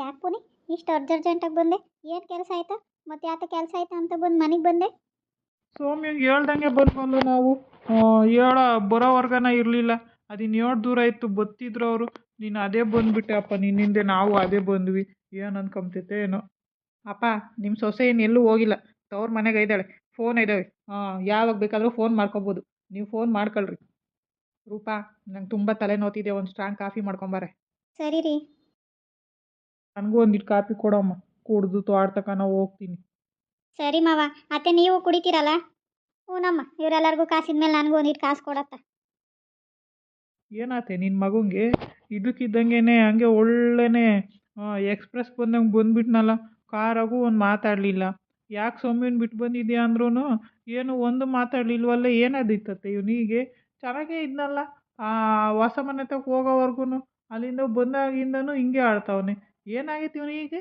ಯಾಕೆ ಪುನಿ? ಇಷ್ಟು ಅರ್ಜೆಂಟಾಗಿ ಬಂದೆ. ಏನು ಕೆಲಸ ಆಯ್ತಾ? ಮತ್ತೆ ಯಾತ ಕೆಲಸ ಆಯ್ತಾ ಅಂತ ಬಂದು ಮನೆಗೆ ಬಂದೆ? ಸೋಮ್ಯಂಗೆ ಹೇಳ್ದಂಗೆ ಬಂದ್ವಲ್ಲ ನಾವು? ಹೇಳ ಬರೋವರ್ಗನ ಇರಲಿಲ್ಲ. ಅದಿನ್ನು ಏಳು ದೂರ ಇತ್ತು ಬತ್ತಿದ್ರು ಅವರು. ನೀನು ಅದೇ ಬಂದುಬಿಟ್ಟೆ ಅಪ್ಪ ನಿನ್ನಿಂದೆ ನಾವು ಅದೇ ಬಂದ್ವಿ. ಏನು ಅನ್ಕೊಂತೈತೆ ಏನೋ. ಅಪ್ಪ ನಿಮ್ಮ ಸೊಸೆ ಏನು ಎಲ್ಲೂ ಹೋಗಿಲ್ಲ. ತವ್ರ ಮನೆಗೆ ಇದ್ದಾಳೆ ಫೋನ್ ಇದ್ದಾವೆ ಹಾಂ ಯಾವಾಗ ಬೇಕಾದರೂ ಫೋನ್ ಮಾಡ್ಕೊಬೋದು. ನೀವು ಫೋನ್ ಮಾಡ್ಕೊಳ್ರಿ. ರೂಪಾ ನಂಗೆ ತುಂಬ ತಲೆ ನೋತಿದೆ ಒಂದು ಸ್ಟ್ರಾಂಗ್ ಕಾಫಿ ಮಾಡ್ಕೊಂಬಾರೆ. ಸರಿ ರೀ. ನನಗೂ ಒಂದಿಟ್ಟು ಕಾಪಿ ಕೊಡಮ್ಮ. ಕುಡ್ದು ತಕ ನಾವು ಹೋಗ್ತೀನಿ. ಸರಿ ಮಾವ ಅತ್ತೆ ನೀವು ಕುಡಿತೀರಲ್ಲ? ಹ್ಞೂನಮ್ಮ ಇವರೆಲ್ಲರಿಗೂ ಕಾಸಿದ ಮೇಲೆ ನನಗೂ ಒಂದಿಟ್ಟು ಕಾಸು ಕೊಡತ್ತ. ಏನಾತೆ ನಿನ್ನ ಮಗಂಗೆ? ಇದಕ್ಕಿದ್ದಂಗೆನೆ ಹಂಗೆ ಒಳ್ಳೆನೆ ಎಕ್ಸ್ಪ್ರೆಸ್ ಬಂದಂಗೆ ಬಂದ್ಬಿಟ್ನಲ್ಲ ಕಾರಾಗೂ ಒಂದು ಮಾತಾಡಲಿಲ್ಲ. ಯಾಕೆ ಸೌಮ್ಯನ ಬಿಟ್ಟು ಬಂದಿದ್ಯಾ ಅಂದ್ರೂ ಏನು ಒಂದು ಮಾತಾಡಲಿಲ್ವಲ್ಲ ಏನಾದಿತ್ತತ್ತೆ ಇವನಿಗೆ? ಚೆನ್ನಾಗೇ ಇದ್ನಲ್ಲ ಆ ಹೊಸ ಮನೆ ತಗ ಹೋಗೋವರೆಗೂ ಅಲ್ಲಿಂದ ಬಂದಾಗಿಂದನೂ ಹಿಂಗೆ ಆಡ್ತಾವನೆ ಏನಾಗೈತೆ ಇವನಿಗೆ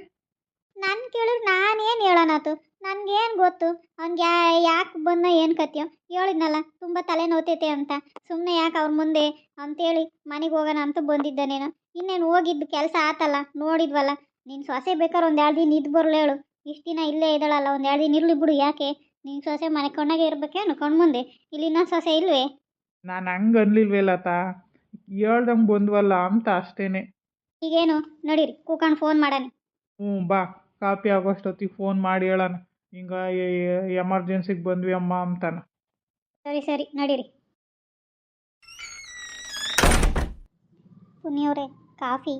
ನಾನು ಕೇಳಿದ್ರೆ ನಾನೇನು ಹೇಳೋಣಾತು? ನನಗೇನು ಗೊತ್ತು? ಅವ್ನ್ಗೆ ಯಾಕೆ ಬಂದ ಏನು ಕತ್ಯೋ ಹೇಳಿದ್ನಲ್ಲ ತುಂಬ ತಲೆ ನೋತೈತೆ ಅಂತ. ಸುಮ್ಮನೆ ಯಾಕೆ ಅವ್ರ ಮುಂದೆ ಅಂತೇಳಿ ಮನೆಗೆ ಹೋಗೋಣ ಅಂತ ಬಂದಿದ್ದಾನೇನೋ ಇನ್ನೇನು ಹೋಗಿದ್ದು ಕೆಲಸ ಆತಲ್ಲ ನೋಡಿದ್ವಲ್ಲ. ನಿನ್ ಸೊಸೆ ಬೇಕಾದ್ರೆ ಒಂದು ಎರಡು ದಿನ ಇದ್ದು ಬರಲು ಹೇಳು. ಇಷ್ಟು ದಿನ ಇಲ್ಲೇ ಇದ್ದಾಳಲ್ಲ ಒಂದು ಎರಡು ದಿನ ಇರಲಿ ಬಿಡು ಯಾಕೆ? ನಿನ್ನ ಸೊಸೆ ಮನೆ ಕಣ್ಣಾಗೆ ಇರ್ಬೇಕೇನು? ಕಣ್ಮುಂದೆ ಇಲ್ಲಿ ಇನ್ನೊಂದು ಸೊಸೆ ಇಲ್ವೇ? ನಾನು ಹಂಗೆ ಅನ್ಲಿಲ್ವೇ ಲತಾ ಹೇಳ್ದಂಗೆ ಬಂದ್ವಲ್ಲ ಅಂತ ಅಷ್ಟೇನೆ. ಈಗೇನು? ನಡೀರಿ ಕೂಕೊಂಡು ಫೋನ್ ಮಾಡಾನೆ. ಹ್ಞೂ ಬಾ. ಕಾಪಿ ಆಗೋಷ್ಟೊತ್ತಿಗೆ ಫೋನ್ ಮಾಡಿ ಹೇಳಣ. ಹಿಂಗೆ ಎಮರ್ಜೆನ್ಸಿಗೆ ಬಂದ್ವಿ ಅಮ್ಮ ಅಂತಾನ. ಸರಿ ಸರಿ ನಡೀರಿ. ಪುನಿಯವ್ರೆ ಕಾಫಿ.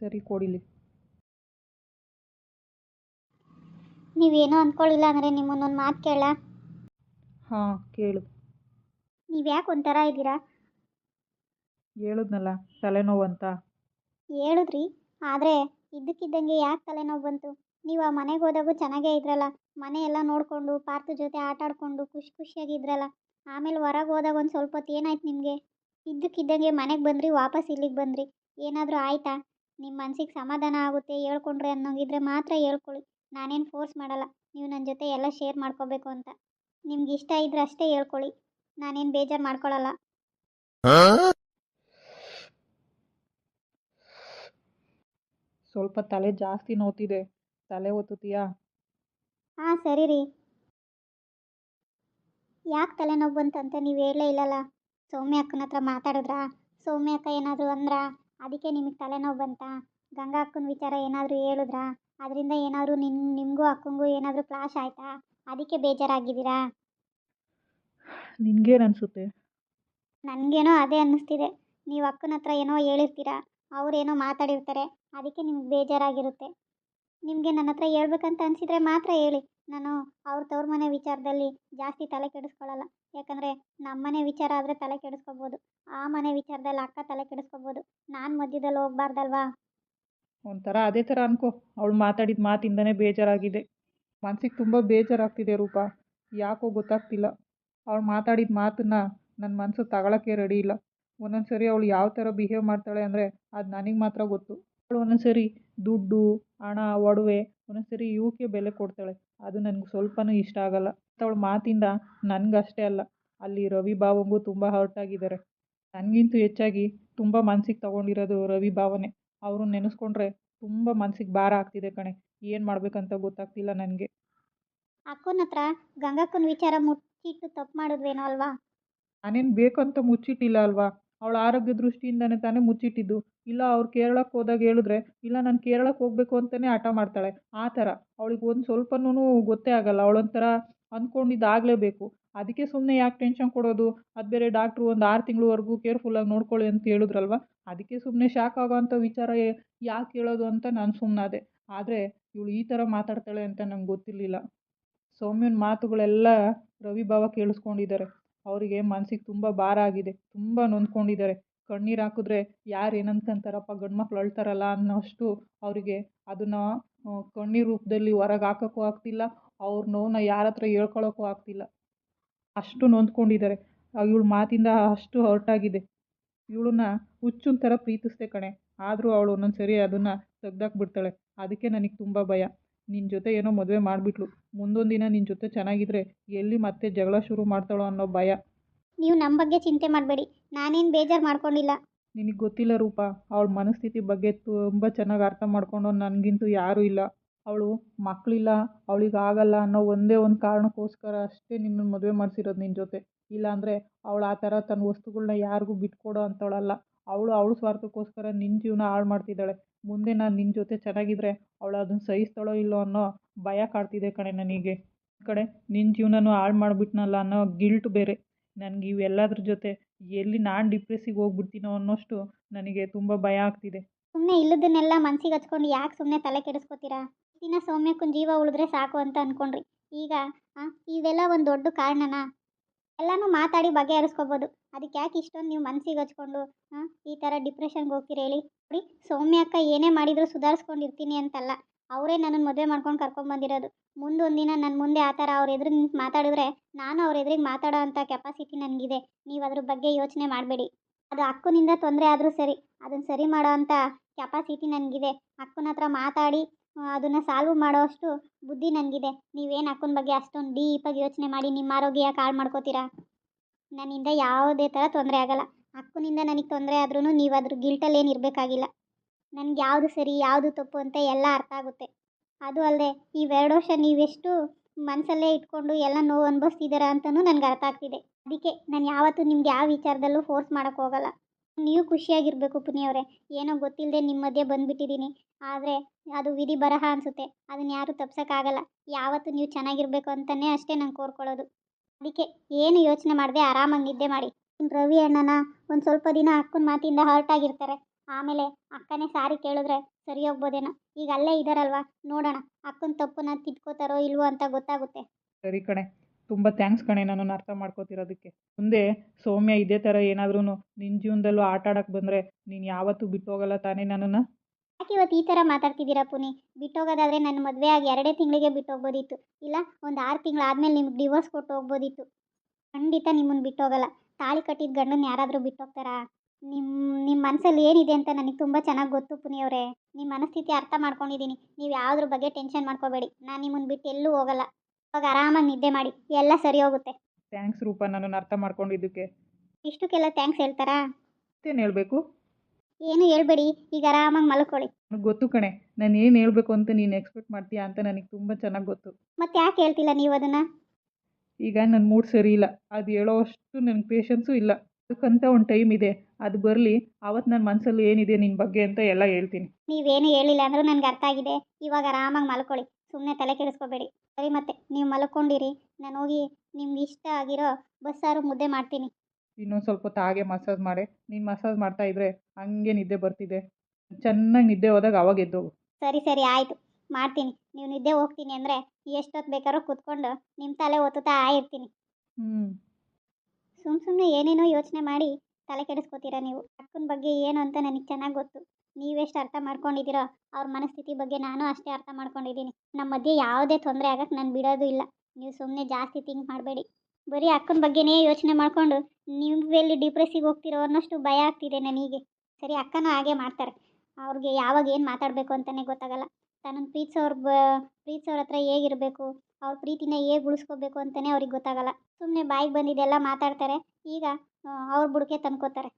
ಸರಿ ಕೊಡಿಲಿ. ನೀವೇನೋ ಅಂದ್ಕೊಳ್ಳಿಲ್ಲ ಅಂದರೆ ನಿಮ್ಮನ್ನೊಂದು ಮಾತು ಕೇಳ ಹಾಂ ಕೇಳು. ನೀವು ಯಾಕೆ ಒಂಥರ ಇದ್ದೀರಾ ಹೇಳಿದ್ನಲ್ಲ ತಲೆನೋವು ಅಂತ ಹೇಳಿದ್ರಿ. ಆದರೆ ಇದ್ದಕ್ಕಿದ್ದಂಗೆ ಯಾಕೆ ತಲೆನೋವು ಬಂತು? ನೀವು ಆ ಮನೆಗೆ ಹೋದಾಗೂ ಚೆನ್ನಾಗೇ ಇದ್ರಲ್ಲ. ಮನೆ ಎಲ್ಲ ನೋಡಿಕೊಂಡು, ಪಾರ್ಥ ಜೊತೆ ಆಟ ಆಡ್ಕೊಂಡು, ಖುಷಿ ಖುಷಿಯಾಗಿದ್ರಲ್ಲ ಆಮೇಲೆ ಹೊರಗೆ ಹೋದಾಗ ಒಂದು ಸ್ವಲ್ಪ ಹೊತ್ತು ಏನಾಯ್ತು ನಿಮಗೆ? ಇದ್ದಕ್ಕಿದ್ದಂಗೆ ಮನೆಗೆ ಬಂದ್ರಿ, ವಾಪಸ್ ಇಲ್ಲಿಗೆ ಬಂದ್ರಿ. ಏನಾದರೂ ಆಯಿತಾ? ನಿಮ್ಮ ಮನ್ಸಿಗೆ ಸಮಾಧಾನ ಆಗುತ್ತೆ ಹೇಳ್ಕೊಂಡ್ರೆ ಅನ್ನೋಂಗಿದ್ರೆ ಮಾತ್ರ ಹೇಳ್ಕೊಳ್ಳಿ. ನಾನೇನು ಫೋರ್ಸ್ ಮಾಡಲ್ಲ. ನೀವು ನನ್ನ ಜೊತೆ ಎಲ್ಲ ಶೇರ್ ಮಾಡ್ಕೋಬೇಕು ಅಂತ. ನಿಮ್ಗೆ ಇಷ್ಟ ಇದ್ರೆ ಅಷ್ಟೇ ಹೇಳ್ಕೊಳ್ಳಿ. ನಾನೇನು ಬೇಜಾರು ಮಾಡ್ಕೊಳ್ಳಲ್ಲ ಸ್ವಲ್ಪ ತಲೆ ಜಾಸ್ತಿ ನೋವ್ತಿದೆ. ತಲೆ ಒತ್ತುತ್ತೀಯಾ? ಹಾಂ ಸರಿ ರೀ ಯಾಕೆ ತಲೆನೋವು ಬಂತಂತ ನೀವು ಹೇಳಲೇ ಇಲ್ಲಲ್ಲ ಸೌಮ್ಯ ಅಕ್ಕನ ಹತ್ರ ಮಾತಾಡಿದ್ರಾ? ಸೌಮ್ಯ ಅಕ್ಕ ಏನಾದರೂ ಅಂದ್ರಾ? ಅದಕ್ಕೆ ನಿಮಗೆ ತಲೆನೋವು ಬಂತಾ ಗಂಗಾ ಅಕ್ಕನ ವಿಚಾರ ಏನಾದರೂ ಹೇಳಿದ್ರಾ? ಅದರಿಂದ ಏನಾದರೂ ನಿನ್ ನಿಮಗೂ ಅಕ್ಕಂಗೂ ಏನಾದರೂ ಕ್ಲಾಶ್ ಆಯಿತಾ? ಅದಕ್ಕೆ ಬೇಜಾರಾಗಿದ್ದೀರಾ? ನಿನ್ಗೇನು ಅನಿಸುತ್ತೆ ನನಗೇನೋ ಅದೇ ಅನ್ನಿಸ್ತಿದೆ. ನೀವು ಅಕ್ಕನ ಹತ್ರ ಏನೋ ಹೇಳಿರ್ತೀರಾ? ಅವ್ರೇನೋ ಮಾತಾಡಿರ್ತಾರೆ. ಅದಕ್ಕೆ ನಿಮ್ಗೆ ಬೇಜಾರಾಗಿರುತ್ತೆ. ನಿಮಗೆ ನನ್ನ ಹತ್ರ ಹೇಳ್ಬೇಕಂತ ಅನಿಸಿದ್ರೆ ಮಾತ್ರ ಹೇಳಿ. ನಾನು ಅವ್ರ ತವ್ರ ಮನೆ ವಿಚಾರದಲ್ಲಿ ಜಾಸ್ತಿ ತಲೆ ಕೆಡಿಸ್ಕೊಳ್ಳಲ್ಲ ಯಾಕಂದರೆ ನಮ್ಮ ಮನೆ ವಿಚಾರ ಆದರೆ ತಲೆ ಕೆಡಿಸ್ಕೋಬೋದು. ಆ ಮನೆ ವಿಚಾರದಲ್ಲಿ ಅಕ್ಕ ತಲೆ ಕೆಡಿಸ್ಕೋಬೋದು. ನಾನು ಮಧ್ಯದಲ್ಲಿ ಹೋಗ್ಬಾರ್ದಲ್ವಾ? ಒಂಥರ ಅದೇ ಥರ ಅನ್ಕೋ. ಅವಳು ಮಾತಾಡಿದ ಮಾತಿಂದನೇ ಬೇಜಾರಾಗಿದೆ. ಮನ್ಸಿಗೆ ತುಂಬ ಬೇಜಾರಾಗ್ತಿದೆ ರೂಪ. ಯಾಕೋ ಗೊತ್ತಾಗ್ತಿಲ್ಲ. ಅವಳು ಮಾತಾಡಿದ ಮಾತನ್ನ ನನ್ನ ಮನಸ್ಸು ತಗೊಳಕ್ಕೆ ರೆಡಿ ಇಲ್ಲ. ಒಂದೊಂದು ಸರಿ ಅವಳು ಯಾವ ಥರ ಬಿಹೇವ್ ಮಾಡ್ತಾಳೆ ಅಂದರೆ ಅದು ನನಗೆ ಮಾತ್ರ ಗೊತ್ತು. ಒಂದೊಂದು ಸರಿ ದುಡ್ಡು ಹಣ ಒಡವೆ ಒಂದೊಂದು ಸರಿ ಇವಕ್ಕೆ ಬೆಲೆ ಕೊಡ್ತಾಳೆ. ಅದು ನನಗೆ ಸ್ವಲ್ಪನೂ ಇಷ್ಟ ಆಗಲ್ಲ. ಅವಳ ಮಾತಿಂದ ನನಗಷ್ಟೇ ಅಲ್ಲ ಅಲ್ಲಿ ರವಿ ಭಾವಂಗೂ ತುಂಬ ಹರ್ಟ್ ಆಗಿದ್ದಾರೆ. ನನಗಿಂತೂ ಹೆಚ್ಚಾಗಿ ತುಂಬ ಮನ್ಸಿಗೆ ತಗೊಂಡಿರೋದು ರವಿ ಭಾವನೆ. ಅವರು ನೆನೆಸ್ಕೊಂಡ್ರೆ ತುಂಬ ಮನ್ಸಿಗೆ ಭಾರ ಆಗ್ತಿದೆ ಕಣೆ. ಏನು ಮಾಡಬೇಕಂತ ಗೊತ್ತಾಗ್ತಿಲ್ಲ ನನಗೆ. ಅಕ್ಕನ ಹತ್ರ ಗಂಗಕ್ಕನ ವಿಚಾರ ಮುಚ್ಚಿಟ್ಟು ತಪ್ಪು ಮಾಡಿದ್ವೇನೋ ಅಲ್ವಾ? ನಾನೇನು ಬೇಕಂತ ಮುಚ್ಚಿಟ್ಟಿಲ್ಲ ಅಲ್ವಾ? ಅವಳ ಆರೋಗ್ಯ ದೃಷ್ಟಿಯಿಂದನೇ ತಾನೇ ಮುಚ್ಚಿಟ್ಟಿದ್ದು. ಇಲ್ಲ, ಅವ್ರು ಕೇರಳಕ್ಕೆ ಹೋದಾಗ ಹೇಳಿದ್ರೆ, ಇಲ್ಲ, ನಾನು ಕೇರಳಕ್ಕೆ ಹೋಗಬೇಕು ಅಂತಲೇ ಹಠ ಮಾಡ್ತಾಳೆ. ಆ ಥರ. ಅವಳಿಗೆ ಒಂದು ಸ್ವಲ್ಪನೂ ಗೊತ್ತೇ ಆಗಲ್ಲ. ಅವಳೊಂಥರ ಅಂದ್ಕೊಂಡಿದ್ದು ಆಗಲೇಬೇಕು ಅದಕ್ಕೆ ಸುಮ್ಮನೆ ಯಾಕೆ ಟೆನ್ಷನ್ ಕೊಡೋದು? ಅದು ಬೇರೆ ಡಾಕ್ಟ್ರು ಒಂದು ಆರು ತಿಂಗಳವರೆಗೂ ಕೇರ್ಫುಲ್ಲಾಗಿ ನೋಡ್ಕೊಳ್ಳಿ ಅಂತ ಹೇಳಿದ್ರಲ್ವ? ಅದಕ್ಕೆ ಸುಮ್ಮನೆ ಶಾಕ್ ಆಗೋವಂಥ ವಿಚಾರ ಯಾಕೆ ಹೇಳೋದು ಅಂತ ನಾನು ಸುಮ್ಮನಾದೆ ಆದರೆ ಇವಳು ಈ ಥರ ಮಾತಾಡ್ತಾಳೆ ಅಂತ ನಂಗೆ ಗೊತ್ತಿರಲಿಲ್ಲ. ಸೌಮ್ಯನ ಮಾತುಗಳೆಲ್ಲ ರವಿ ಭಾವ ಕೇಳಿಸ್ಕೊಂಡಿದ್ದಾರೆ. ಅವರಿಗೆ ಮನಸ್ಸಿಗೆ ತುಂಬ ಭಾರ ಆಗಿದೆ. ತುಂಬ ನೊಂದ್ಕೊಂಡಿದ್ದಾರೆ. ಕಣ್ಣೀರು ಹಾಕಿದ್ರೆ ಯಾರು ಏನಂತಂತಾರಪ್ಪ ಗಂಡು ಮಕ್ಳು ಅಳ್ತಾರಲ್ಲ ಅನ್ನೋಷ್ಟು ಅವರಿಗೆ ಅದನ್ನು ಕಣ್ಣೀರು ರೂಪದಲ್ಲಿ ಹೊರಗೆ ಹಾಕೋಕ್ಕೂ ಆಗ್ತಿಲ್ಲ. ಅವ್ರ ನೋವನ್ನ ಯಾರ ಹತ್ರ ಹೇಳ್ಕೊಳ್ಳೋಕ್ಕೂ ಆಗ್ತಿಲ್ಲ. ಅಷ್ಟು ನೊಂದ್ಕೊಂಡಿದ್ದಾರೆ. ಇವಳು ಮಾತಿಂದ ಅಷ್ಟು ಹರ್ಟಾಗಿದೆ. ಇವಳನ್ನ ಹುಚ್ಚಿನ ಥರ ಪ್ರೀತಿಸ್ದೆ ಕಣೆ. ಆದರೂ ಅವಳು ಒಂದೊಂದು ಸರಿ ಅದನ್ನು ತೆಗ್ದಾಕ್ಬಿಡ್ತಾಳೆ. ಅದಕ್ಕೆ ನನಗೆ ತುಂಬ ಭಯ. ನಿನ್ನ ಜೊತೆ ಏನೋ ಮದುವೆ ಮಾಡಿಬಿಟ್ಲು. ಮುಂದೊಂದು ದಿನ ನಿನ್ನ ಜೊತೆ ಚೆನ್ನಾಗಿದ್ರೆ ಎಲ್ಲಿ ಮತ್ತೆ ಜಗಳ ಶುರು ಮಾಡ್ತಾಳೋ ಅನ್ನೋ ಭಯ. ನೀವು ನಮ್ಮ ಬಗ್ಗೆ ಚಿಂತೆ ಮಾಡಬೇಡಿ. ನಾನೇನು ಬೇಜಾರು ಮಾಡ್ಕೊಂಡಿಲ್ಲ. ನಿನಗೆ ಗೊತ್ತಿಲ್ಲ ರೂಪ ಅವಳ ಮನಸ್ಥಿತಿ ಬಗ್ಗೆ ತುಂಬ ಚೆನ್ನಾಗಿ ಅರ್ಥ ಮಾಡ್ಕೊಂಡು ನನಗಿಂತೂ ಯಾರೂ ಇಲ್ಲ. ಅವಳು ಮಕ್ಕಳಿಲ್ಲ ಅವಳಿಗೆ ಆಗಲ್ಲ ಅನ್ನೋ ಒಂದೇ ಒಂದು ಕಾರಣಕ್ಕೋಸ್ಕರ ಅಷ್ಟೇ ನಿನ್ನ ಮದುವೆ ಮಾಡಿಸಿರೋದು ನಿನ್ನ ಜೊತೆ. ಇಲ್ಲಾಂದರೆ ಅವಳು ಆ ಥರ ತನ್ನ ವಸ್ತುಗಳನ್ನ ಯಾರಿಗೂ ಬಿಟ್ಕೊಡೋ ಅಂಥವಳಲ್ಲ. ಅವಳು ಅವಳ ಸ್ವಾರ್ಥಕ್ಕೋಸ್ಕರ ನಿನ್ನ ಜೀವನ ಹಾಳು ಮಾಡ್ತಿದ್ದಾಳೆ. ಮುಂದೆ ನಾನು ನಿನ್ನ ಜೊತೆ ಚೆನ್ನಾಗಿದ್ದರೆ ಅವಳು ಅದನ್ನು ಸಹಿಸ್ತಾಳೋ ಇಲ್ಲೋ ಅನ್ನೋ ಭಯ ಕಾಡ್ತಿದೆ ಕಣೆ ನನಗೆ. ಕಡೆ ನಿನ್ನ ಜೀವನನೂ ಹಾಳು ಮಾಡಿಬಿಟ್ನಲ್ಲ ಅನ್ನೋ ಗಿಲ್ಟ್ ಬೇರೆ. ನನಗೆ ಇವೆಲ್ಲದ್ರ ಜೊತೆ ಎಲ್ಲಿ ನಾನು ಡಿಪ್ರೆಸ್ಸಿಗೆ ಹೋಗ್ಬಿಡ್ತೀನೋ ಅನ್ನೋಷ್ಟು ನನಗೆ ತುಂಬ ಭಯ ಆಗ್ತಿದೆ. ಸುಮ್ಮನೆ ಇಲ್ಲದನ್ನೆಲ್ಲ ಮನ್ಸಿಗೆ ಹಚ್ಕೊಂಡು ಯಾಕೆ ಸುಮ್ಮನೆ ತಲೆ ಕೆಡಿಸ್ಕೋತೀರಾ? ದಿನ ಸೌಮ್ಯಕ್ಕನ ಜೀವ ಉಳಿದ್ರೆ ಸಾಕು ಅಂತ ಅಂದ್ಕೊಂಡ್ರಿ ಈಗ ಇವೆಲ್ಲ ಒಂದು ದೊಡ್ಡ ಕಾರಣನಾ? ಎಲ್ಲನೂ ಮಾತಾಡಿ ಬಗೆಹರಿಸ್ಕೋಬೋದು. ಅದಕ್ಕೆ ಯಾಕೆ ಇಷ್ಟೊಂದು ನೀವು ಮನ್ಸಿಗೆ ಹಚ್ಕೊಂಡು ಈ ಥರ ಡಿಪ್ರೆಷನ್ಗೆ ಹೋಗ್ತೀರಿ ಹೇಳಿ. ನೋಡಿ, ಸೌಮ್ಯ ಅಕ್ಕ ಏನೇ ಮಾಡಿದರೂ ಸುಧಾರಿಸ್ಕೊಂಡಿರ್ತೀನಿ ಅಂತಲ್ಲ. ಅವರೇ ನನ್ನನ್ನು ಮದುವೆ ಮಾಡ್ಕೊಂಡು ಕರ್ಕೊಂಬಂದಿರೋದು ಮುಂದೊಂದು ದಿನ ನನ್ನ ಮುಂದೆ ಆ ಥರ ಅವ್ರ ಎದುರು ನಿಂತು ಮಾತಾಡಿದ್ರೆ, ನಾನು ಅವ್ರ ಎದುರಿಗೆ ಮಾತಾಡೋ ಅಂಥ ಕೆಪಾಸಿಟಿ ನನಗಿದೆ. ನೀವು ಅದ್ರ ಬಗ್ಗೆ ಯೋಚನೆ ಮಾಡಬೇಡಿ. ಅದು ಅಕ್ಕನಿಂದ ತೊಂದರೆ ಆದರೂ ಸರಿ ಅದನ್ನು ಸರಿ ಮಾಡೋ ಅಂಥ ಕೆಪಾಸಿಟಿ ನನಗಿದೆ. ಅಕ್ಕನ ಹತ್ರ ಮಾತಾಡಿ ಅದನ್ನು ಸಾಲ್ವ್ ಮಾಡೋಷ್ಟು ಬುದ್ಧಿ ನನಗಿದೆ ನೀವೇನು ಅಕ್ಕನ ಬಗ್ಗೆ ಅಷ್ಟೊಂದು ಡೀಪಾಗಿ ಯೋಚನೆ ಮಾಡಿ ನಿಮ್ಮ ಆರೋಗ್ಯ ಹಾಳು ಮಾಡ್ಕೋತೀರಾ? ನನ್ನಿಂದ ಯಾವುದೇ ಥರ ತೊಂದರೆ ಆಗಲ್ಲ. ಅಕ್ಕನಿಂದ ನನಗೆ ತೊಂದರೆ ಆದ್ರೂ ನೀವು ಅದ್ರ ಗಿಲ್ಟಲ್ಲಿ ಏನು ಇರಬೇಕಾಗಿಲ್ಲ. ನನಗೆ ಯಾವುದು ಸರಿ, ಯಾವುದು ತಪ್ಪು ಅಂತ ಎಲ್ಲ ಅರ್ಥ ಆಗುತ್ತೆ. ಅದು ಅಲ್ಲದೆ ಇವೆರಡು ವರ್ಷ ನೀವೆಷ್ಟು ಮನಸ್ಸಲ್ಲೇ ಇಟ್ಕೊಂಡು ಎಲ್ಲ ನೋವು ಅನುಭವಿಸ್ತಿದ್ದೀರಾ ಅಂತಲೂ ನನಗೆ ಅರ್ಥ ಆಗ್ತಿದೆ. ಅದಕ್ಕೆ ನಾನು ಯಾವತ್ತೂ ನಿಮ್ಗೆ ಯಾವ ವಿಚಾರದಲ್ಲೂ ಫೋರ್ಸ್ ಮಾಡೋಕ್ಕೆ ಹೋಗಲ್ಲ. ನೀವು ಖುಷಿಯಾಗಿರಬೇಕು ಪುನಿಯವರೇ ಏನೋ ಗೊತ್ತಿಲ್ಲದೆ ನಿಮ್ಮ ಮಧ್ಯೆ ಬಂದುಬಿಟ್ಟಿದ್ದೀನಿ ಆದರೆ ಅದು ವಿಧಿ ಬರಹ ಅನಿಸುತ್ತೆ. ಅದನ್ನ ಯಾರೂ ತಪ್ಸೋಕ್ಕಾಗಲ್ಲ ಯಾವತ್ತೂ ನೀವು ಚೆನ್ನಾಗಿರಬೇಕು ಅಂತಲೇ ಅಷ್ಟೇ ನಾನು ಕೋರ್ಕೊಳ್ಳೋದು ಅದಕ್ಕೆ ಏನು ಯೋಚನೆ ಮಾಡದೆ ಆರಾಮಾಗಿ ನಿದ್ದೆ ಮಾಡಿ. ರವಿ ಅಣ್ಣನ ಒಂದು ಸ್ವಲ್ಪ ದಿನ ಅಕ್ಕನ ಮಾತಿಂದ ಹರ್ಟ್ ಆಗಿರ್ತಾರೆ. ಆಮೇಲೆ ಅಕ್ಕನೇ ಸಾರಿ ಕೇಳಿದ್ರೆ ಸರಿ ಹೋಗ್ಬೋದೇನೋ. ಈಗ ಅಲ್ಲೇ ಇದ್ದಾರಲ್ವಾ ನೋಡೋಣ. ಅಕ್ಕನ ತಪ್ಪನ್ನ ತಿದ್ಕೋತಾರೋ ಇಲ್ವೋ ಅಂತ ಗೊತ್ತಾಗುತ್ತೆ. ಸರಿ ಕಣೆ. ತುಂಬ ಥ್ಯಾಂಕ್ಸ್ ಕಣೆ ನನ್ನನ್ನು ಅರ್ಥ ಮಾಡ್ಕೋತಿರೋದಕ್ಕೆ. ಮುಂದೆ ಸೌಮ್ಯ ಇದೇ ಥರ ಏನಾದ್ರೂ ನಿನ್ನ ಜೀವನದಲ್ಲೂ ಆಟ ಆಡಕ್ಕೆ ಬಂದರೆ ನೀನು ಯಾವತ್ತೂ ಬಿಟ್ಟು ಹೋಗಲ್ಲ ತಾನೇ ನನ್ನನ್ನು? ಯಾಕೆ ಇವತ್ತು ಈ ಥರ ಮಾತಾಡ್ತಿದ್ದೀರಾ ಪುನಿ? ಬಿಟ್ಟೋಗೋದಾದ್ರೆ ನನ್ನ ಮದುವೆ ಆಗಿ ಎರಡೇ ತಿಂಗಳಿಗೆ ಬಿಟ್ಟೋಗ್ಬೋದಿತ್ತು. ಇಲ್ಲ, ಒಂದು ಆರು ತಿಂಗಳಾದ್ಮೇಲೆ ನಿಮ್ಗೆ ಡಿವೋರ್ಸ್ ಕೊಟ್ಟು ಹೋಗ್ಬೋದಿತ್ತು. ಖಂಡಿತ ನಿಮ್ಮನ್ನು ಬಿಟ್ಟೋಗಲ್ಲ. ತಾಳಿ ಕಟ್ಟಿದ ಗಂಡನ ಯಾರಾದರೂ ಬಿಟ್ಟೋಗ್ತಾರಾ? ನಿಮ್ಮ ನಿಮ್ಮ ಮನಸ್ಸಲ್ಲಿ ಏನಿದೆ ಅಂತ ನನಗೆ ತುಂಬ ಚೆನ್ನಾಗಿ ಗೊತ್ತು ಪುನಿಯವರೇ ನಿಮ್ಮ ಮನಸ್ಥಿತಿ ಅರ್ಥ ಮಾಡ್ಕೊಂಡಿದ್ದೀನಿ ನೀವು ಯಾವುದ್ರ ಬಗ್ಗೆ ಟೆನ್ಷನ್ ಮಾಡ್ಕೋಬೇಡಿ. ನಾನು ನಿಮ್ಮನ್ನು ಬಿಟ್ಟು ಎಲ್ಲೂ ಹೋಗಲ್ಲ. ಇವಾಗ ಆರಾಮಾಗಿ ನಿದ್ದೆ ಮಾಡಿ ಎಲ್ಲ ಸರಿ ಹೋಗುತ್ತೆ. ಥ್ಯಾಂಕ್ಸ್ ರೂಪ ನನ್ನನ್ನು ಅರ್ಥ ಮಾಡ್ಕೊಂಡಿದ್ದಕ್ಕೆ. ಇಷ್ಟಕ್ಕೆಲ್ಲ ಥ್ಯಾಂಕ್ಸ್ ಹೇಳ್ತಾರಾ? ಏನು ಹೇಳಬೇಕು? ಏನು ಹೇಳ್ಬೇಡಿ ಈಗ ಆರಾಮಾಗಿ ಮಲ್ಕೊಳ್ಳಿ. ನನಗೆ ಗೊತ್ತು ಕಣೆ ನಾನು ಏನು ಹೇಳಬೇಕು ಅಂತ ನೀನು ಎಕ್ಸ್ಪೆಕ್ಟ್ ಮಾಡ್ತೀಯಾ ಅಂತ ನನಗೆ ತುಂಬ ಚೆನ್ನಾಗಿ ಗೊತ್ತು. ಮತ್ತೆ ಯಾಕೆ ಹೇಳ್ತಿಲ್ಲ ನೀವು ಅದನ್ನು? ಈಗ ನನ್ನ ಮೂಡ್ ಸರಿ ಇಲ್ಲ ಅದು ಹೇಳೋ ಅಷ್ಟು ನನಗೆ ಪೇಷನ್ಸು ಇಲ್ಲ. ಅದಕ್ಕಂತ ಒಂದು ಟೈಮ್ ಇದೆ ಅದು ಬರಲಿ ಆವತ್ತು ನನ್ನ ಮನಸ್ಸಲ್ಲಿ ಏನಿದೆ ನಿನ್ನ ಬಗ್ಗೆ ಅಂತ ಎಲ್ಲ ಹೇಳ್ತೀನಿ. ನೀವೇನು ಹೇಳಿಲ್ಲ ಅಂದರೂ ನನಗೆ ಅರ್ಥ ಆಗಿದೆ ಇವಾಗ ಆರಾಮಾಗಿ ಮಲ್ಕೊಳ್ಳಿ. ಸುಮ್ಮನೆ ತಲೆ ಕೆಡಿಸ್ಕೋಬೇಡಿ. ಸರಿ ಮತ್ತೆ ನೀವು ಮಲ್ಕೊಂಡಿರಿ. ನಾನು ಹೋಗಿ ನಿಮ್ಗೆ ಇಷ್ಟ ಆಗಿರೋ ಬಸ್ಸಾರು ಮುದ್ದೆ ಮಾಡ್ತೀನಿ. ಇನ್ನೊಂದು ಸ್ವಲ್ಪ ಹೊತ್ತು ಹಾಗೆ ಮಸಾಜ್ ಮಾಡಿ. ನೀನು ಮಸಾಜ್ ಮಾಡ್ತಾ ಇದ್ರೆ ಹಂಗೆ ನಿದ್ದೆ ಬರ್ತಿದೆ. ಚೆನ್ನಾಗಿ ನಿದ್ದೆ ಹೋದಾಗ ಅವಾಗ ಎದ್ದೋಗು ಸರಿ ಸರಿ ಆಯಿತು. ಮಾಡ್ತೀನಿ. ನೀವು ನಿದ್ದೆ ಹೋಗ್ತೀನಿ ಅಂದರೆ ಎಷ್ಟೊತ್ತು ಬೇಕಾದ್ರೂ ಕೂತ್ಕೊಂಡು ನಿಮ್ಮ ತಲೆ ಒತ್ತುತ್ತಾ ಇರ್ತೀನಿ. ಹ್ಞೂ ಸುಮ್ಮ ಸುಮ್ಮನೆ ಏನೇನೋ ಯೋಚನೆ ಮಾಡಿ ತಲೆ ಕೆಡಿಸ್ಕೊತೀರಾ ನೀವು? ಅಕ್ಕನ ಬಗ್ಗೆ ಏನು ಅಂತ ನನಗೆ ಚೆನ್ನಾಗಿ ಗೊತ್ತು. ನೀವೆಷ್ಟು ಅರ್ಥ ಮಾಡ್ಕೊಂಡಿದ್ದೀರೋ ಅವ್ರ ಮನಸ್ಥಿತಿ ಬಗ್ಗೆ ನಾನು ಅಷ್ಟೇ ಅರ್ಥ ಮಾಡ್ಕೊಂಡಿದ್ದೀನಿ. ನಮ್ಮ ಮಧ್ಯೆ ಯಾವುದೇ ತೊಂದರೆ ಆಗಕ್ಕೆ ನಾನು ಬಿಡೋದು ಇಲ್ಲ. ನೀವು ಸುಮ್ಮನೆ ಜಾಸ್ತಿ ಥಿಂಕ್ ಮಾಡಬೇಡಿ. ಬರೀ ಅಕ್ಕನ ಬಗ್ಗೆನೇ ಯೋಚನೆ ಮಾಡಿಕೊಂಡು ನೀವೆಲ್ಲಿ ಡಿಪ್ರೆಸ್ಸಿಗೆ ಹೋಗ್ತಿರೋ ಅನ್ನೋಷ್ಟು ಭಯ ಆಗ್ತಿದೆ ನನಗೆ. ಸರಿ, ಅಕ್ಕನೂ ಹಾಗೆ ಮಾಡ್ತಾರೆ. ಅವ್ರಿಗೆ ಯಾವಾಗ ಏನು ಮಾತಾಡಬೇಕು ಅಂತಲೇ ಗೊತ್ತಾಗಲ್ಲ. ತನ್ನನ್ನು ಪ್ರೀತಿಸೋರ್ ಬ ಪ್ರೀತಿಸೋರ ಹತ್ರ ಹೇಗಿರಬೇಕು, ಅವ್ರ ಪ್ರೀತಿನ ಹೇಗೆ ಉಳಿಸ್ಕೋಬೇಕು ಅಂತಲೇ ಅವ್ರಿಗೆ ಗೊತ್ತಾಗಲ್ಲ. ಸುಮ್ಮನೆ ಬಾಯಿಗೆ ಬಂದಿದ್ದೆಲ್ಲ ಮಾತಾಡ್ತಾರೆ. ಈಗ ಅವ್ರ ಬುಡಕೆ ತಂದ್ಕೋತಾರೆ.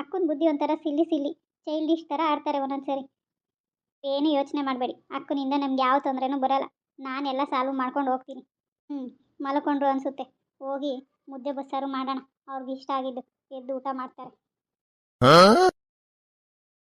ಅಕ್ಕನ ಬುದ್ಧಿ ಒಂಥರ ಸಿಲ್ಲಿ ಸಿಲ್ಲಿ ಚೈಲ್ಡಿಶ್ ಥರ ಆಡ್ತಾರೆ ಒಂದೊಂದ್ಸರಿ. ಏನು ಯೋಚನೆ ಮಾಡಬೇಡಿ, ಅಕ್ಕನಿಂದ ನಮ್ಗೆ ಯಾವ ತೊಂದರೆನೂ ಬರಲ್ಲ. ನಾನೆಲ್ಲ ಸಾಲ್ವ್ ಮಾಡ್ಕೊಂಡು ಹೋಗ್ತೀನಿ. ಹ್ಞೂ ಮಲ್ಕೊಂಡ್ರು ಅನಿಸುತ್ತೆ. ಹೋಗಿ ಮುದ್ದೆ ಬಸ್ಸಾರು ಮಾಡೋಣ. ಅವ್ರಿಗೆ ಇಷ್ಟ ಆಗಿದ್ದು ಎದ್ದು ಊಟ ಮಾಡ್ತಾರೆ.